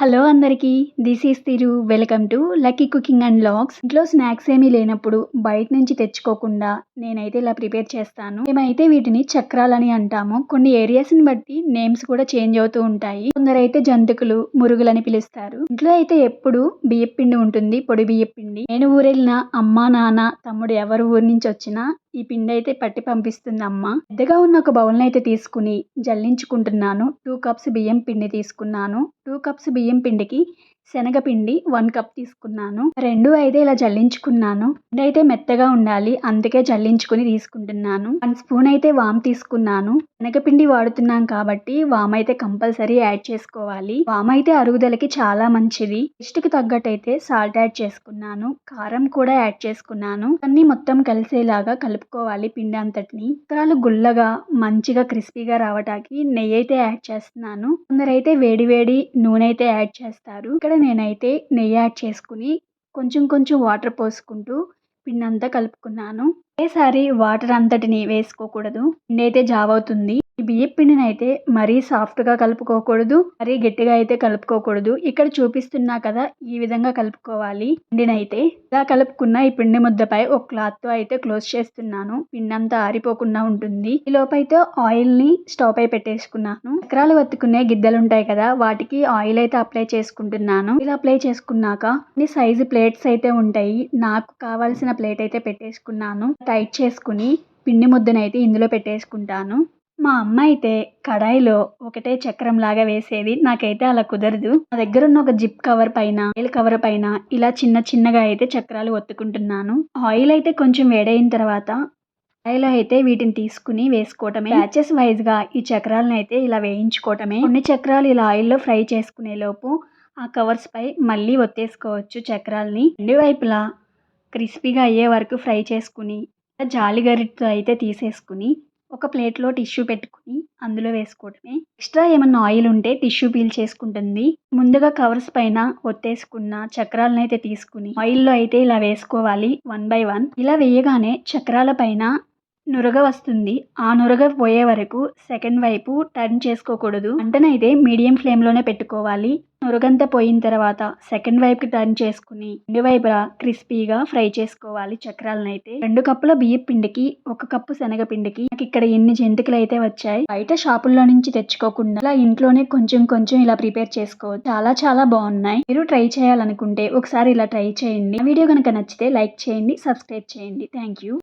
Hello అందరికీ this is Thiru welcome to lucky cooking and logs ఇంట్లో snacks ఏమీ లేనప్పుడు బయట నుంచి తెచ్చుకోకుండా నేనైతే ఇలా ప్రిపేర్ చేస్తాను. మేమైతే వీటిని చక్రాలని అంటాము. కొన్ని ఏరియాస్ని బట్టి నేమ్స్ కూడా చేంజ్ అవుతూ ఉంటాయి. కొందరైతే జంతికలు మురుగులని పిలుస్తారు. ఇంట్లో అయితే ఎప్పుడు బియ్యపిండి ఉంటుంది పొడి బియ్యపిండి. నేను ఊరెళ్ళిన అమ్మ నాన్న తమ్ముడు ఎవరు ఊరి నుంచి వచ్చినా ఈ పిండి అయితే పట్టి పంపిస్తుంది అమ్మ పెద్దగా ఉన్న ఒక బౌల్ని అయితే తీసుకుని జల్లించుకుంటున్నాను. టూ కప్స్ బియ్యం పిండి తీసుకున్నాను. టూ కప్స్ బియ్యం పిండికి శనగపిండి వన్ కప్ తీసుకున్నాను. రెండు అయితే ఇలా జల్లించుకున్నాను. పిండి అయితే మెత్తగా ఉండాలి అందుకే జల్లించుకుని తీసుకుంటున్నాను. వన్ స్పూన్ అయితే వామ్ తీసుకున్నాను. శనగపిండి వాడుతున్నాం కాబట్టి వామ్ అయితే కంపల్సరీ యాడ్ చేసుకోవాలి. వామ్ అయితే అరుగుదలకి చాలా మంచిది. టేస్ట్కి తగ్గట్టు అయితే సాల్ట్ యాడ్ చేసుకున్నాను. కారం కూడా యాడ్ చేసుకున్నాను. అన్ని మొత్తం కలిసేలాగా కలుపుకోవాలి పిండి అంతటిని. ఇతరాలు గుల్లగా మంచిగా క్రిస్పీగా రావటానికి నెయ్యి అయితే యాడ్ చేస్తున్నాను. కొందరైతే వేడి వేడి నూనె అయితే యాడ్ చేస్తారు. ఇక్కడ నేనైతే నెయ్యి యాడ్ చేసుకుని కొంచెం కొంచెం వాటర్ పోసుకుంటూ పిండి అంతా కలుపుకున్నాను. ఒకేసారి వాటర్ అంతటిని వేసుకోకూడదు. పిండి అయితే జావ్ అవుతుంది బియ్యం పిండిని అయితే మరీ సాఫ్ట్గా కలుపుకోకూడదు మరీ గట్టిగా అయితే కలుపుకోకూడదు. ఇక్కడ చూపిస్తున్నా కదా ఈ విధంగా కలుపుకోవాలి. పిండినైతే ఇలా కలుపుకున్న ఈ పిండి ముద్దపై ఒక క్లాత్తో అయితే క్లోజ్ చేస్తున్నాను. పిండి అంతా ఆరిపోకుండా ఉంటుంది. ఈ లోపైతే ఆయిల్ని స్టవ్ పై పెట్టేసుకున్నాను. చక్రాలు వత్తుకునే గిద్దలు ఉంటాయి కదా వాటికి ఆయిల్ అయితే అప్లై చేసుకుంటున్నాను. ఇలా అప్లై చేసుకున్నాక అన్ని సైజు ప్లేట్స్ అయితే ఉంటాయి. నాకు కావాల్సిన ప్లేట్ అయితే పెట్టేసుకున్నాను. టైట్ చేసుకుని పిండి ముద్దనైతే ఇందులో పెట్టేసుకుంటాను. మా అమ్మ అయితే కడాయిలో ఒకటే చక్రం లాగా వేసేది. నాకైతే అలా కుదరదు. నా దగ్గర ఉన్న ఒక జిప్ కవర్ పైన ఆయిల్ కవర్ పైన ఇలా చిన్న చిన్నగా అయితే చక్రాలు ఒత్తుకుంటున్నాను. ఆయిల్ అయితే కొంచెం వేడైన తర్వాత కడాయిలో అయితే వీటిని తీసుకుని వేసుకోవటమే. బ్యాచెస్ వైజ్గా ఈ చక్రాలను అయితే ఇలా వేయించుకోవటమే. కొన్ని చక్రాలు ఇలా ఆయిల్లో ఫ్రై చేసుకునే లోపు ఆ కవర్స్ పై మళ్ళీ ఒత్తేసుకోవచ్చు చక్రాలని. రెండు వైపులా క్రిస్పీగా అయ్యే వరకు ఫ్రై చేసుకుని జాలి గరిటతో అయితే తీసేసుకుని ఒక ప్లేట్లో టిష్యూ పెట్టుకుని అందులో వేసుకోవడమే. ఎక్స్ట్రా ఏమన్నా ఆయిల్ ఉంటే టిష్యూ పీల్ చేసుకుంటుంది. ముందుగా కవర్స్ పైన ఒత్తేసుకున్న చక్రాలను అయితే తీసుకుని ఆయిల్లో అయితే ఇలా వేసుకోవాలి వన్ బై వన్. ఇలా వేయగానే చక్రాల పైన నురగ వస్తుంది. ఆ నురగ పోయే వరకు సెకండ్ వైపు టర్న్ చేసుకోకూడదు. మంటనైతే మీడియం ఫ్లేమ్లోనే పెట్టుకోవాలి. నురగంతా పోయిన తర్వాత సెకండ్ వైపుకి టర్న్ చేసుకుని రెండు వైపులా క్రిస్పీగా ఫ్రై చేసుకోవాలి చక్రాలను అయితే రెండు కప్పుల బియ్యం పిండికి ఒక కప్పు శనగ పిండికి నాకు ఇక్కడ ఎన్ని జంతికలు అయితే వచ్చాయి బయట షాపుల్లో నుంచి తెచ్చుకోకుండా ఇలా ఇంట్లోనే కొంచెం కొంచెం ఇలా ప్రిపేర్ చేసుకోవచ్చు. చాలా చాలా బాగున్నాయి. మీరు ట్రై చేయాలనుకుంటే ఒకసారి ఇలా ట్రై చేయండి. వీడియో కనుక నచ్చితే లైక్ చేయండి సబ్స్క్రైబ్ చేయండి. Thank you.